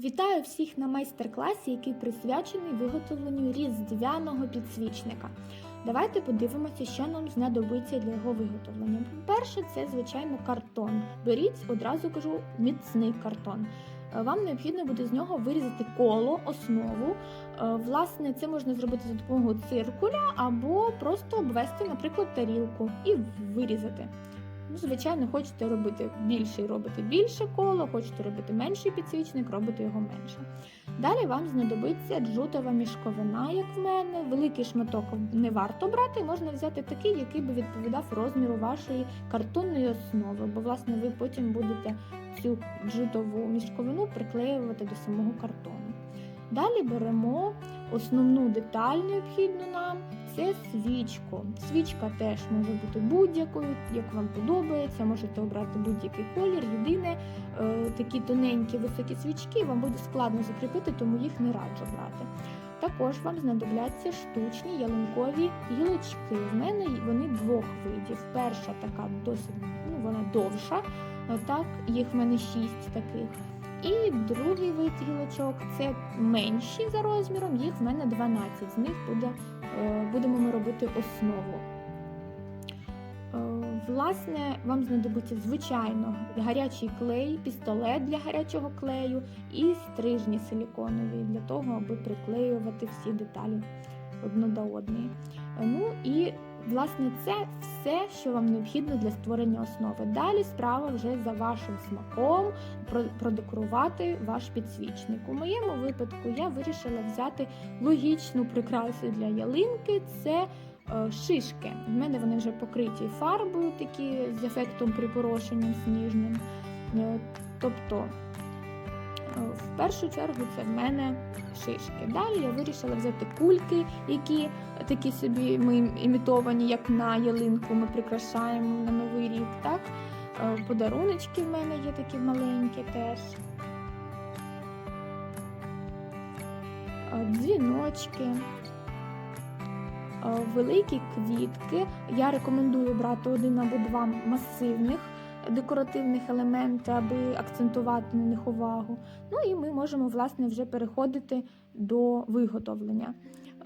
Вітаю всіх на майстер-класі, який присвячений виготовленню різдвяного підсвічника. Давайте подивимося, що нам знадобиться для його виготовлення. По-перше, це звичайно картон. Беріть одразу кажу міцний картон. Е, Вам необхідно буде з нього вирізати коло, основу. Е, Власне, це можна зробити за допомогою циркуля або просто обвести, наприклад, тарілку і вирізати. Ну, звичайно, хочете робити більше, робите більше коло, хочете робити менший підсвічник, робите його менше. Далі вам знадобиться джутова мішковина, як в мене. Великий шматок не варто брати, можна взяти такий, який би відповідав розміру вашої картонної основи, бо власне ви потім будете цю джутову мішковину приклеювати до самого картону. Далі беремо основну деталь необхідну нам це свічку. Свічка теж може бути будь-якою, як вам подобається. Можете обрати будь-який колір. Єдине, е, такі тоненькі високі свічки вам буде складно закріпити, тому їх не раджу брати. Також вам знадобляться штучні ялинкові гілочки. В мене вони двох видів. Перша така досить ну, вона довша. е, Так, їх в мене шість таких. І другий вид гілочок це менші за розміром, їх в мене 12. З них буде, е, будемо ми робити основу. Е, Власне, вам знадобиться звичайно гарячий клей, пістолет для гарячого клею і стрижні силіконові для того, аби приклеювати всі деталі одну до одної. Е, Ну і власне це все, що вам необхідно для створення основи. Далі справа вже за вашим смаком продекорувати ваш підсвічник. У моєму випадку я вирішила взяти логічну прикрасу для ялинки. Це е, шишки. В мене вони вже покриті фарбою, такі з ефектом припорошенням сніжним. Е, Тобто, е, в першу чергу, це в мене шишки. Далі я вирішила взяти кульки, які такі собі ми імітовані, як на ялинку. Ми прикрашаємо на новий рік. Так? Е, Подаруночки в мене є такі маленькі теж. Е, Дзвіночки. Е, Великі квітки. Я рекомендую брати один або два масивних декоративних елементи, аби акцентувати на них увагу. Ну і ми можемо власне вже переходити до виготовлення.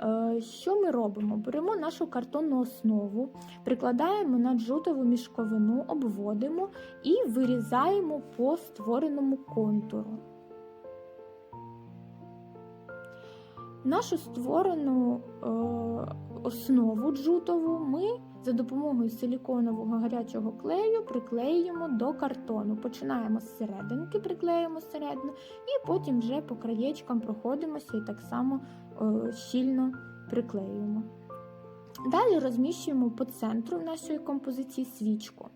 Е, Що ми робимо? Беремо нашу картонну основу, прикладаємо на джутову мішковину, обводимо і вирізаємо по створеному контуру. Нашу створену е, основу джутову ми за допомогою силіконового гарячого клею приклеюємо до картону. Починаємо з серединки, приклеюємо середину, і потім вже по краєчкам проходимося і так само е, щільно приклеюємо. Далі розміщуємо по центру нашої композиції свічку.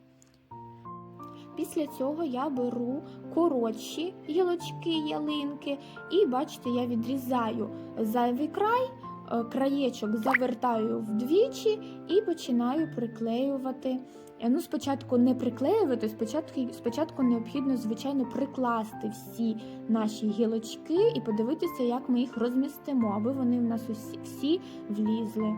Після цього я беру коротші гілочки, ялинки, і бачите, я відрізаю зайвий край, краєчок завертаю вдвічі і починаю приклеювати. Е, Ну, спочатку не приклеювати, спочатку, спочатку необхідно, звичайно, прикласти всі наші гілочки і подивитися, як ми їх розмістимо, аби вони в нас усі всі влізли.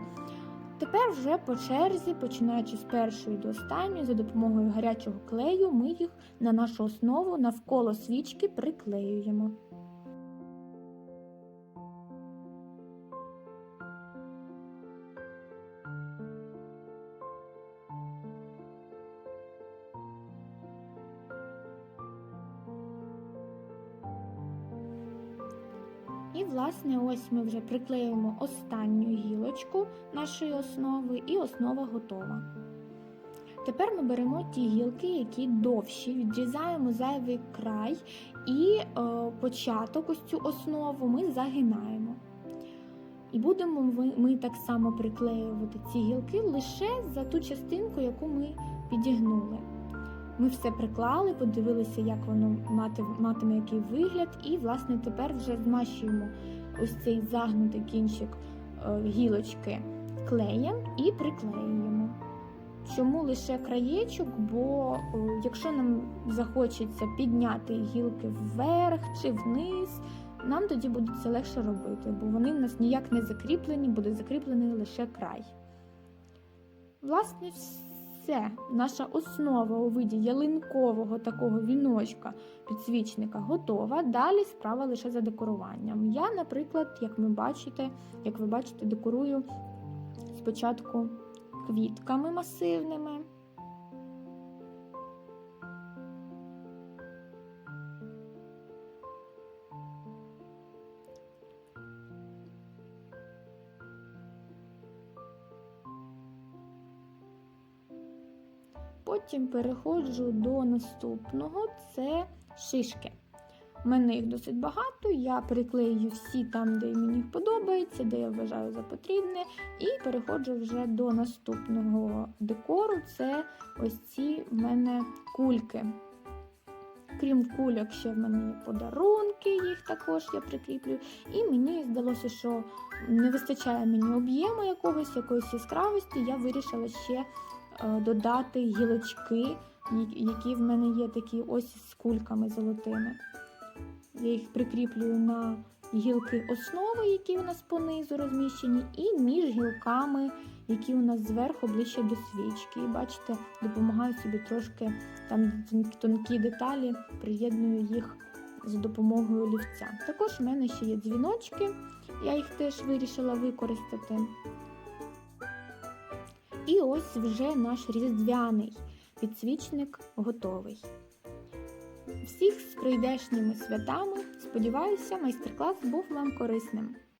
Тепер вже по черзі, починаючи з першої до останньої, за допомогою гарячого клею, ми їх на нашу основу навколо свічки приклеюємо. Власне, ось ми вже приклеїмо останню гілочку нашої основи, і основа готова. Тепер ми беремо ті гілки, які довші, відрізаємо зайвий край і е, початок, ось цю основу ми загинаємо. І будемо ми, ми так само приклеювати ці гілки лише за ту частинку, яку ми підігнули. Ми все приклали, подивилися, як воно мати, матиме який вигляд, і, власне, тепер вже змащуємо ось цей загнутий кінчик е, гілочки клеєм і приклеюємо. Чому лише краєчок? Бо е, якщо нам захочеться підняти гілки вверх чи вниз, нам тоді буде це легше робити, бо вони в нас ніяк не закріплені, буде закріплений лише край. Власне, Все, наша основа у виді ялинкового такого віночка підсвічника готова. Далі справа лише за декоруванням. Я, наприклад, як ви бачите, як ви бачите, декорую спочатку квітками масивними. Потім переходжу до наступного це шишки. У мене їх досить багато, я приклею всі там, де мені подобається, де я вважаю за потрібне, і переходжу вже до наступного декору. Це ось ці в мене кульки. Крім кульок, ще в мене є подарунки, їх також я прикріплю. І мені здалося, що не вистачає мені об'єму якогось, якоїсь яскравості. Я вирішила ще додати гілочки, які- в мене є такі ось з кульками золотими. Я їх прикріплюю на гілки основи, які у нас понизу розміщені, і між гілками, які у нас зверху ближче до свічки. І бачите, допомагаю собі трошки там тонкі деталі, приєдную їх за допомогою олівця. Також в мене ще є дзвіночки, я їх теж вирішила використати. І ось вже наш різдвяний підсвічник готовий. Всіх з прийдешніми святами. Сподіваюся, майстер-клас був вам корисним.